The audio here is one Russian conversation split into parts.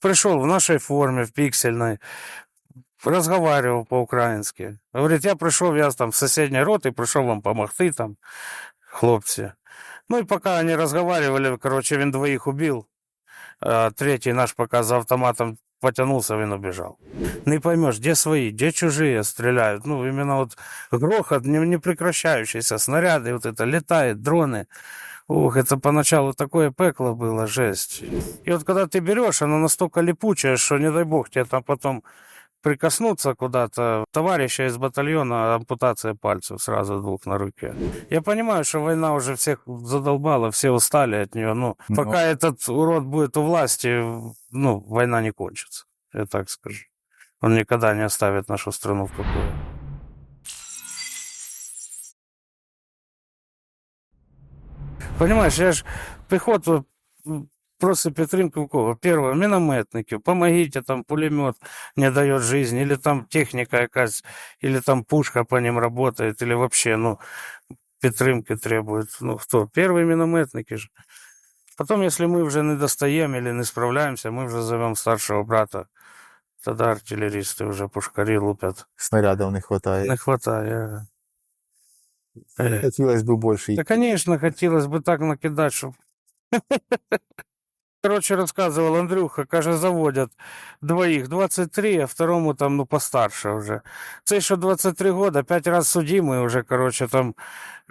Пришел в нашей форме, в пиксельной, разговаривал по-украински. Говорит, я пришел, я там с соседней роты, пришел вам помогти там, хлопцы. Ну и пока они разговаривали, короче, він двоих убил. А третий наш пока за автоматом потянулся, он убежал. Не поймешь, где свои, где чужие стреляют. Ну, именно вот грохот не прекращающийся, снаряды вот это, летают, дроны. Ух, это поначалу такое пекло было, жесть. И вот когда ты берешь, оно настолько липучее, что не дай бог тебе там потом прикоснуться куда-то. Товарища из батальона ампутация пальцев сразу двух на руке. Я понимаю, что война уже всех задолбала, все устали от нее. Но Ну. пока этот урод будет у власти, ну, война не кончится. Я так скажу. Он никогда не оставит нашу страну в покое. Понимаешь, я ж пехоту м, просто підтримку в кого? Перше, мінометників, помогите, там пулемет не дает жизни, или там техника якась, или там пушка по ним работает, или вообще, ну, підтримки требует. Ну, кто? Первые минометники же. Потом, если мы уже не достаем или не справляемся, мы уже зовем старшего брата. Тогда артиллеристы уже пушкари лупят. Снарядів не вистачає. Не хватает. Э, Хотілося б більше. Да, конечно, хотелось бы так накидать, чтобы... Короче, рассказывал Андрюха, каже, заводят двоих, 23, а второму там, ну, постарше уже. Цей, що 23 года, пять раз судимый уже, короче, там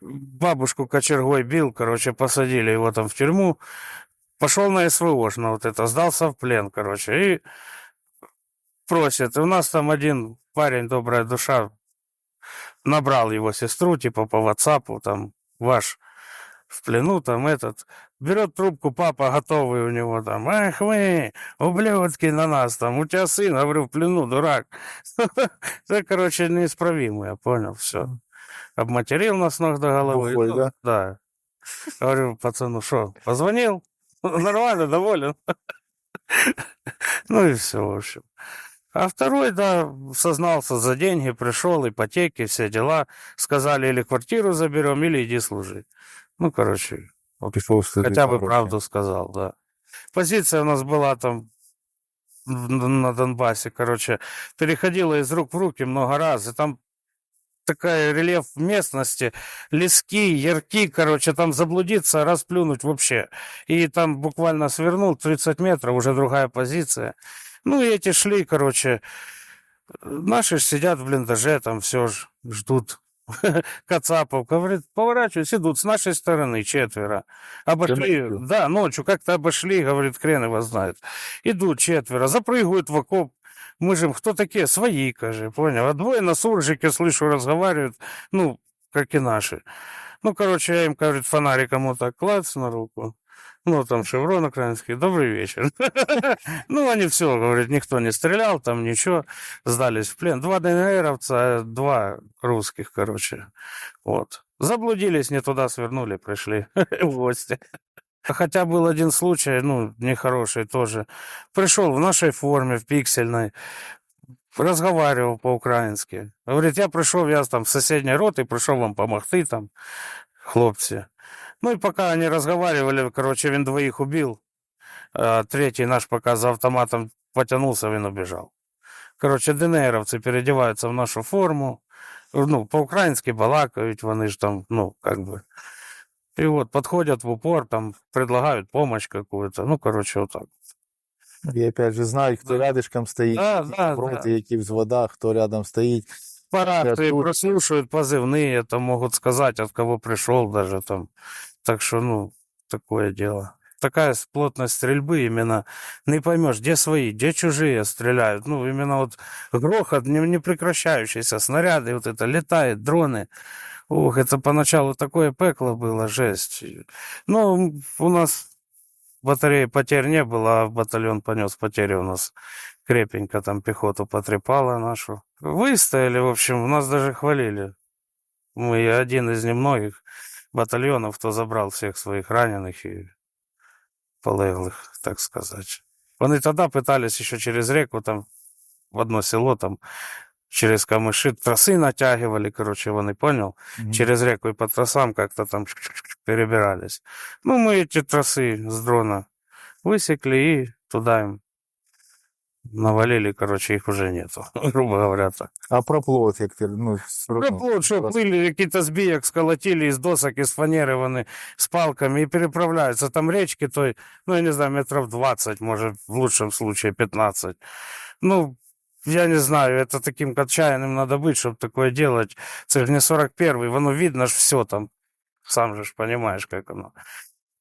бабушку кочергой бил, короче, посадили его там в тюрьму. Пошел на СВОш, на вот это, сдался в плен, короче, и просит. И у нас там один парень, добрая душа, набрал его сестру, типа по WhatsApp, там, ваш в плену, там этот, берет трубку, папа готовый у него там, ах вы, ублюдки на нас там, у тебя сын, говорю, в плену, дурак. Это, короче, неисправимо, я понял, все. Обматерил нас ног до головы. Ой, Ну, да? Да. Говорю, пацану, что, позвонил? Нормально, доволен? Ну и все, в общем. А второй, да, сознался за деньги, пришел, ипотеки, все дела. Сказали, или квартиру заберем, или иди служи. Ну, короче, служити хотя бы правду сказал, да. Позиция у нас была там на Донбассе, короче, переходила из рук в руки много раз, и там такая рельеф местности, лески, ярки, короче, там заблудиться, расплюнуть вообще. И там буквально свернул 30 метров, уже другая позиция. Ну, и эти шли, короче, наши сидят в блиндаже, там все ж ждут. Кацапов, говорит, поворачиваются, идут с нашей стороны четверо. Обошли, ночью? да, ночью как-то обошли, говорит, хрен его знает. Идут четверо, запрыгивают в окоп. Мы же кто такие? Свои, каже, понял? А двое на суржике, слышу, разговаривают, ну, как и наши. Ну, короче, я им, говорит, фонариком вот так клац на руку. Ну, там шеврон украинский, добрый вечер. Ну, они все, говорит, никто не стрелял, там ничего, сдались в плен. Два ДНРовца, два русских, короче. Вот. Заблудились, не туда свернули, пришли в гости. Хотя был один случай, ну, нехороший тоже. Пришел в нашей форме, в пиксельной, разговаривал по-украински. Говорит, я пришел, я там с соседней роты, пришел вам помогти там, хлопцы. Ну и пока они разговаривали, короче, он двоих убил. А третий наш пока за автоматом потянулся, он убежал. Короче, ДНРовцы переодеваются в нашу форму. Ну, по-украински балакают, вони ж там, ну, как бы. И вот подходят в упор, там предлагают помощь какую-то. Ну, короче, вот так. І опять же знають, хто рядишком стоїть, Да, да, проти, да. які взвода, хто рядом стоїть. Рации тут- прослушивают позывные, это могут сказать, от кого пришел даже там. Так что, ну, такое дело. Такая плотность стрельбы именно не поймешь, где свои, где чужие стреляют. Ну, именно вот грохот не, не прекращающийся, снаряды вот это, летают, дроны. Ух, это поначалу такое пекло было, жесть. Ну, у нас батареи потерь не было, а батальон понес потери у нас крепенько там пехоту потрепала нашу. Выстояли, в общем, нас даже хвалили. Мы один из немногих батальонов, кто забрал всех своих раненых и полеглых, так сказать. Вони тогда пытались еще через реку, там, в одно село, там, через камыши, тросы натягивали, короче, вони, понял? Мгм. Через реку и по тросам как-то там перебирались. Ну, мы эти тросы с дрона высекли и туда им навалили, короче, их уже нету, грубо говоря так. А про плот, як ти, ну, плод, що просто- пили, какие-то збіяк сколотили из досок, из фанеры, вони с палками и переправляются. Там речки той, ну, я не знаю, метров 20, может, в лучшем случае 15. Ну, я не знаю, это таким отчаянным надо быть, чтобы такое делать. Это же не 41-й, воно видно ж все там. Сам же ж понимаешь, как оно.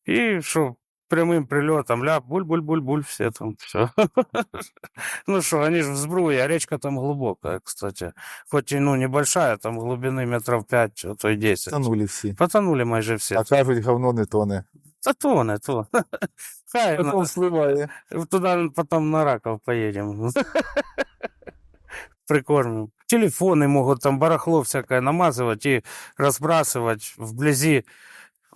И что, прямым прилетом, ляп, буль-буль-буль-буль, все там, все. Ну что, они же в сбруе, а речка там глубокая, кстати. Хоть и, ну, небольшая, там глубины метров 5, а то и 10. Тонули всі. Потонули майже все. А кажуть, говно не тоне. Та тоне, то. Хай Потім на- спливає. туда потом на раков поедем. Прикормим. Телефоны могут там барахло всякое намазывать и разбрасывать вблизи,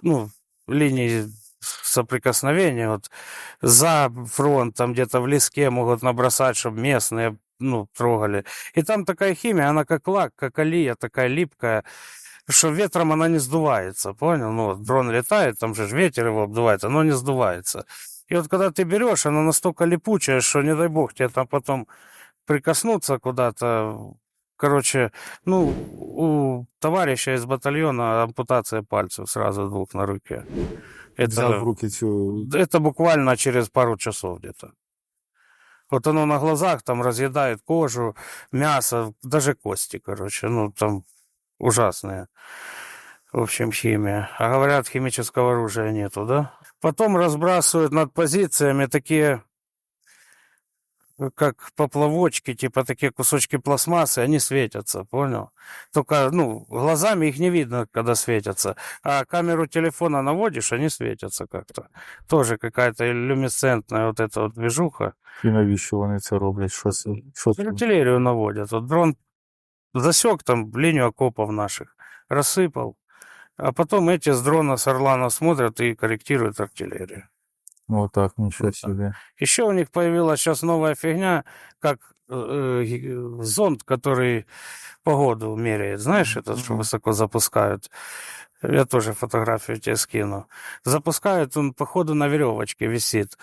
ну, линии соприкосновения. Вот за фронтом где-то в леске могут набросать, чтобы местные, ну, трогали. И там такая химия, она как лак, как алия, такая липкая, что ветром она не сдувается, понял? Ну, вот дрон летает, там же ветер его обдувает, оно не сдувается. И вот когда ты берешь, она настолько липучая, что не дай бог тебе там потом прикоснуться куда-то. Короче, ну, у товарища из батальона ампутация пальцев сразу двух на руке. Взяв в Это, руки цю. это буквально через пару часов где-то. Вот оно на глазах там разъедает кожу, мясо, даже кости, короче. Ну, там ужасные. В общем, химия. А говорят, химического оружия нету, да? Потом разбрасывают над позициями такие, как поплавочки, типа такие кусочки пластмассы, они светятся, понял? Только, ну, глазами их не видно, когда светятся. А камеру телефона наводишь, они светятся как-то. Тоже какая-то люминесцентная вот эта вот движуха. І навіщо вони це роблять? Що це? Що це? Артиллерию наводят. Вот дрон засек там линию окопов наших, рассыпал. А потом эти с дрона с Орлана смотрят и корректируют артиллерию. Так, Вот так. собі. Еще у них появилась сейчас новая фигня, как э, э, зонд, который погоду меряет. Знаешь, этот, что высоко запускают. Я тоже фотографию тебе скину. Запускают он, походу, на веревочке висит.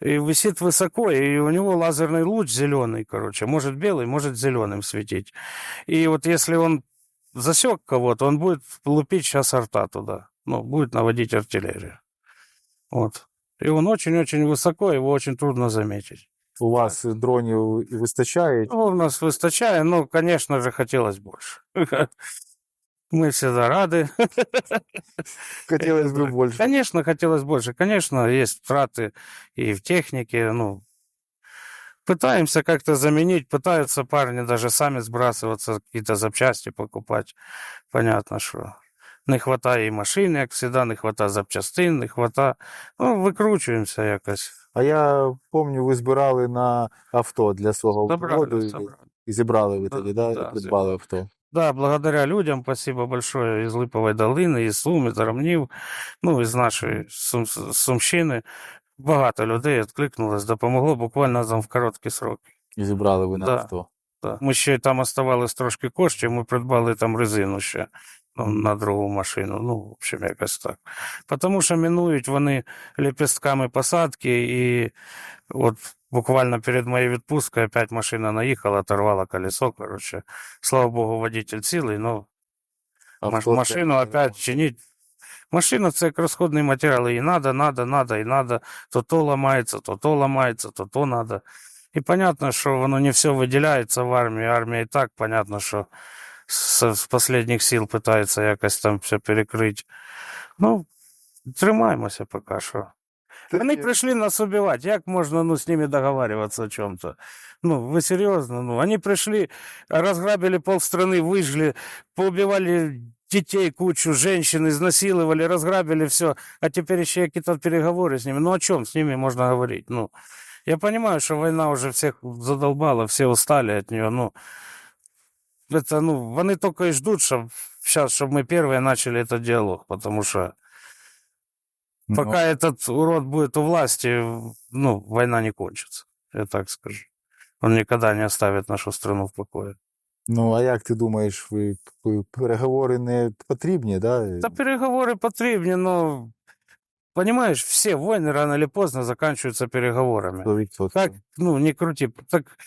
И висит высоко, и у него лазерный луч зеленый, короче. Может белый, может зеленым светить. И вот если он засек кого-то, он будет лупить сейчас арта туда. Ну, будет наводить артиллерию. Вот. И он очень-очень высоко, его очень трудно заметить. У вас дронів і вистачає? Ну, у нас выстачает, но, конечно же, хотелось больше. Мы всегда рады. Хотілося б більше. Конечно, хотелось больше. Конечно, есть траты и в технике. Ну, пытаемся как-то заменить, пытаются парни даже сами сбрасываться, какие-то запчасти покупать. Понятно, что не хватає і машин, як завжди, не хватає запчастин, не хватає. Ну, викручуємося якось. А я пам'ятаю, ви збирали на авто для свого Забрали, і- і зібрали ви тоді, да? Да, і придбали авто. Да, благодаря людям, спасибо большое из Липовой долини, із Сум, із Рамнів, ну, із нашої Сум, Сумщини. Багато людей відкликнулось, допомогло буквально там в короткі сроки. І зібрали ви на Да. авто. Да. Ми ще там оставалось трошки коштів, ми придбали там резину ще на другу машину. Ну, в общем, якось так. Тому що мінують вони лепестками посадки, і от буквально перед моєю відпусткою опять машина наїхала, оторвала колесо, короче. Слава Богу, водитель цілий, но Маш- це- машину опять чинить. Машина це як розходний матеріал, і надо, надо, надо, і надо. То то ламається, то то ламається, то то надо. І понятно, що воно не все виділяється в армії. Армія і так, понятно, що з, з останніх сил питається якось там все перекрити. Ну, тримаємося поки що. Вони прийшли нас убивати. Як можна ну, з ними договариваться о чем-то? Ну, ви серйозно? Ну, вони прийшли, розграбили полстраны, выжгли, поубивали детей кучу, женщин, изнасиловали, разграбили все. А теперь еще какие-то переговоры с ними. Ну, о чем с ними можно говорить? Ну, я понимаю, что война уже всех задолбала, все устали от нее. Ну, это, ну, вони только и ждут, чтобы сейчас, чтобы мы первые начали этот диалог, потому что Ну, Пока этот урод будет у власти, ну, война не кончится. Я так скажу. Он никогда не оставит нашу страну в покое. Ну, а як ти думаєш, ви ви- переговори не потрібні, да? Та переговори потрібні, ну, понимаешь, все войны рано или поздно заканчиваются переговорами. 100%. Как, ну, не крути. Так м,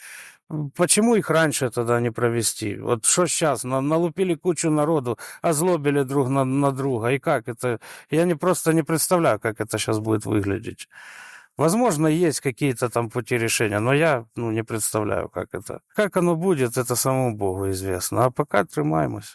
почему их раньше тогда не провести? Вот что сейчас? налупили кучу народу, озлобили друг на, на друга. И как это? Я не просто не представляю, как это сейчас будет выглядеть. Возможно, есть какие-то там пути решения, но я ну, не представляю, как это. Как оно будет, это самому Богу известно. А пока тримаємось.